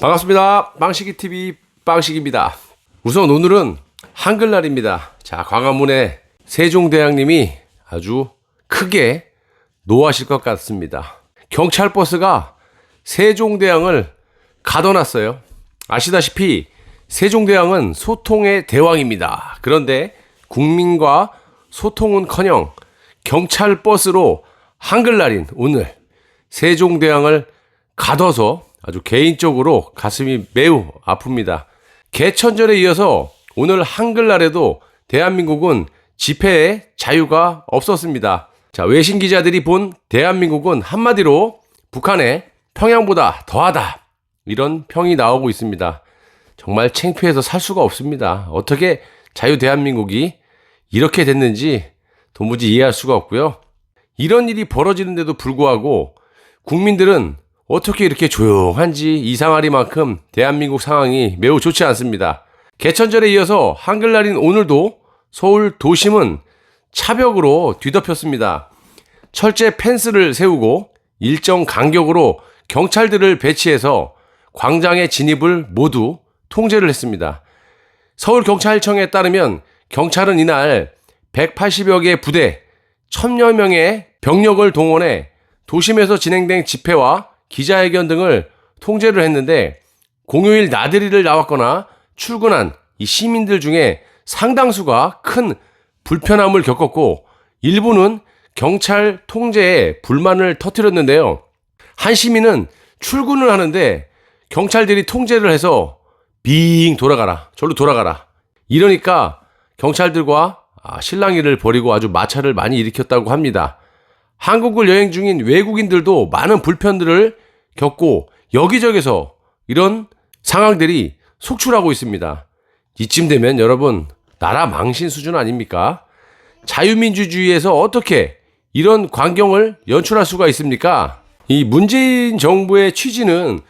반갑습니다. 빵식이 TV 빵식입니다. 우선 오늘은 한글날입니다. 자, 광화문에 세종대왕님이 아주 크게 노하실 것 같습니다. 경찰 버스가 세종대왕을 가둬놨어요. 아시다시피 세종대왕은 소통의 대왕입니다. 그런데 국민과 소통은커녕 경찰 버스로 한글날인 오늘 세종대왕을 가둬서 아주 개인적으로 가슴이 매우 아픕니다. 개천절에 이어서 오늘 한글날에도 대한민국은 집회의 자유가 없었습니다. 자, 외신 기자들이 본 대한민국은 한마디로 북한의 평양보다 더하다. 이런 평이 나오고 있습니다. 정말 창피해서 살 수가 없습니다. 어떻게 자유 대한민국이 이렇게 됐는지 도무지 이해할 수가 없고요. 이런 일이 벌어지는데도 불구하고 국민들은 어떻게 이렇게 조용한지 이상하리만큼 대한민국 상황이 매우 좋지 않습니다. 개천절에 이어서 한글날인 오늘도 서울 도심은 차벽으로 뒤덮였습니다. 철제 펜스를 세우고 일정 간격으로 경찰들을 배치해서 광장의 진입을 모두 통제를 했습니다. 서울경찰청에 따르면 경찰은 이날 180여 개 부대, 1000여 명의 병력을 동원해 도심에서 진행된 집회와 기자회견 등을 통제를 했는데 공휴일 나들이를 나왔거나 출근한 이 시민들 중에 상당수가 큰 불편함을 겪었고 일부는 경찰 통제에 불만을 터뜨렸는데요. 한 시민은 출근을 하는데 경찰들이 통제를 해서 빙 돌아가라. 절로 돌아가라. 이러니까 경찰들과 아, 실랑이를 벌이고 아주 마찰을 많이 일으켰다고 합니다. 한국을 여행 중인 외국인들도 많은 불편들을 겪고 여기저기서 이런 상황들이 속출하고 있습니다. 이쯤 되면 여러분 나라 망신 수준 아닙니까? 자유민주주의에서 어떻게 이런 광경을 연출할 수가 있습니까? 이 문재인 정부의 취지는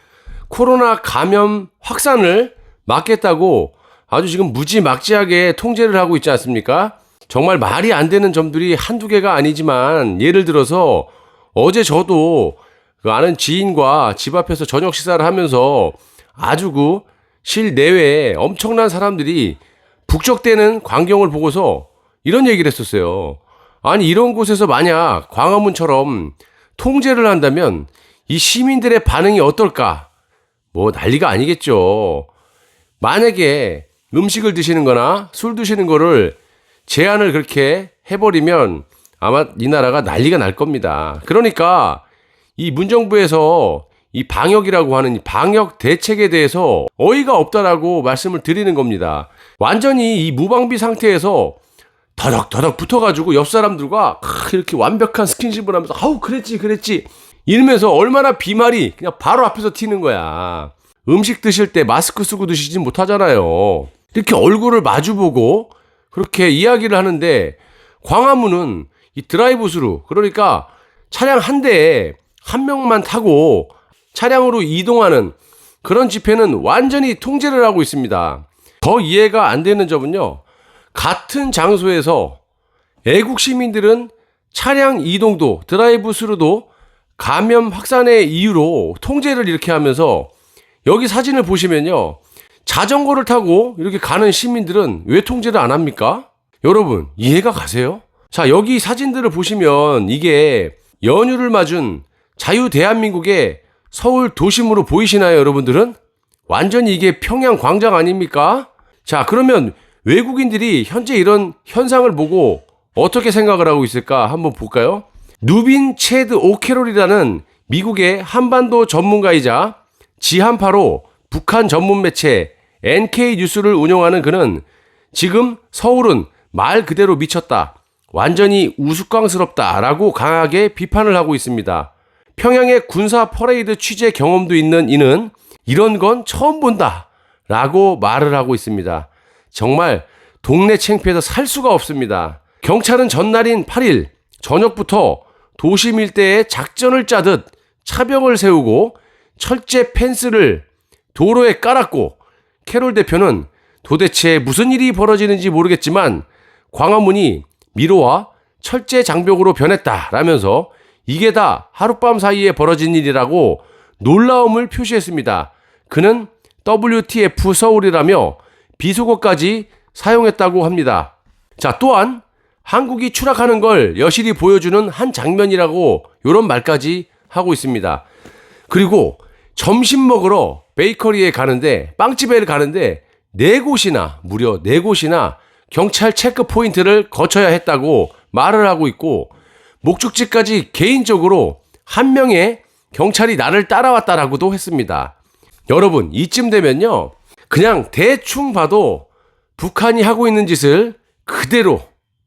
코로나 감염 확산을 막겠다고 아주 지금 무지막지하게 통제를 하고 있지 않습니까? 정말 말이 안 되는 점들이 한두 개가 아니지만 예를 들어서 어제 저도 그 아는 지인과 집 앞에서 저녁 식사를 하면서 아주 그 실내외에 엄청난 사람들이 북적대는 광경을 보고서 이런 얘기를 했었어요. 아니 이런 곳에서 만약 광화문처럼 통제를 한다면 이 시민들의 반응이 어떨까? 뭐 난리가 아니겠죠. 만약에 음식을 드시는 거나 술 드시는 거를 제한을 그렇게 해버리면 아마 이 나라가 난리가 날 겁니다. 그러니까 이 문정부에서 이 방역이라고 하는 이 방역 대책에 대해서 어이가 없다라고 말씀을 드리는 겁니다. 완전히 이 무방비 상태에서 더덕더덕 붙어가지고 옆 사람들과 이렇게 완벽한 스킨십을 하면서 아우 그랬지 그랬지 이러면서 얼마나 비말이 그냥 바로 앞에서 튀는 거야. 음식 드실 때 마스크 쓰고 드시지 못하잖아요. 이렇게 얼굴을 마주보고 그렇게 이야기를 하는데 광화문은 이 드라이브스루 그러니까 차량 한 대에 한 명만 타고 차량으로 이동하는 그런 집회는 완전히 통제를 하고 있습니다. 더 이해가 안 되는 점은요. 같은 장소에서 애국 시민들은 차량 이동도 드라이브 스루도 감염 확산의 이유로 통제를 이렇게 하면서 여기 사진을 보시면요. 자전거를 타고 이렇게 가는 시민들은 왜 통제를 안 합니까? 여러분, 이해가 가세요? 자, 여기 사진들을 보시면 이게 연휴를 맞은 자유 대한민국의 서울 도심으로 보이시나요, 여러분들은? 완전히 이게 평양 광장 아닙니까? 자, 그러면 외국인들이 현재 이런 현상을 보고 어떻게 생각을 하고 있을까 한번 볼까요? 누빈 체드 오케롤이라는 미국의 한반도 전문가이자 지한파로 북한 전문 매체 NK 뉴스를 운영하는 그는 지금 서울은 말 그대로 미쳤다. 완전히 우스꽝스럽다 라고 강하게 비판을 하고 있습니다. 평양의 군사 퍼레이드 취재 경험도 있는 이는 이런 건 처음 본다. 라고 말을 하고 있습니다. 정말 동네 챙피해서 살 수가 없습니다. 경찰은 전날인 8일 저녁부터 도심 일대에 작전을 짜듯 차병을 세우고 철제 펜스를 도로에 깔았고 캐롤 대표는 도대체 무슨 일이 벌어지는지 모르겠지만 광화문이 미로와 철제 장벽으로 변했다라면서 이게 다 하룻밤 사이에 벌어진 일이라고 놀라움을 표시했습니다. 그는 WTF 서울이라며 비속어까지 사용했다고 합니다. 자, 또한 한국이 추락하는 걸 여실히 보여주는 한 장면이라고 이런 말까지 하고 있습니다. 그리고 점심 먹으러 베이커리에 가는데 빵집에 가는데 네 곳이나 무려 네 곳이나 경찰 체크 포인트를 거쳐야 했다고 말을 하고 있고 목적지까지 개인적으로 한 명의 경찰이 나를 따라왔다라고도 했습니다. 여러분 이쯤 되면요 그냥 대충 봐도 북한이 하고 있는 짓을 그대로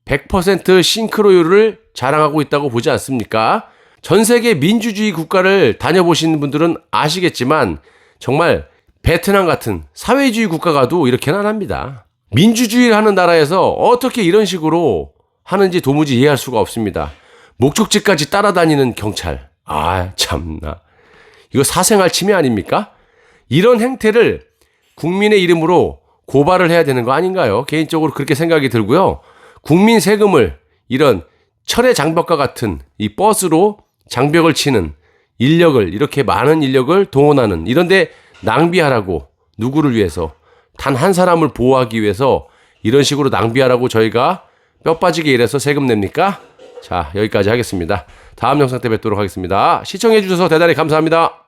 100% 싱크로율을 자랑하고 있다고 보지 않습니까? 전 세계 민주주의 국가를 다녀보신 분들은 아시겠지만 정말 베트남 같은 사회주의 국가가도 이렇게는 안 합니다. 민주주의를 하는 나라에서 어떻게 이런 식으로 하는지 도무지 이해할 수가 없습니다. 목적지까지 따라다니는 경찰. 아, 참나. 이거 사생활 침해 아닙니까? 이런 행태를 국민의 이름으로 고발을 해야 되는 거 아닌가요? 개인적으로 그렇게 생각이 들고요. 국민 세금을 이런 철의 장벽과 같은 이 버스로 장벽을 치는 인력을 이렇게 많은 인력을 동원하는 이런데 낭비하라고 누구를 위해서 단 한 사람을 보호하기 위해서 이런 식으로 낭비하라고 저희가 뼈 빠지게 일해서 세금 냅니까? 자 여기까지 하겠습니다. 다음 영상 때 뵙도록 하겠습니다. 시청해 주셔서 대단히 감사합니다.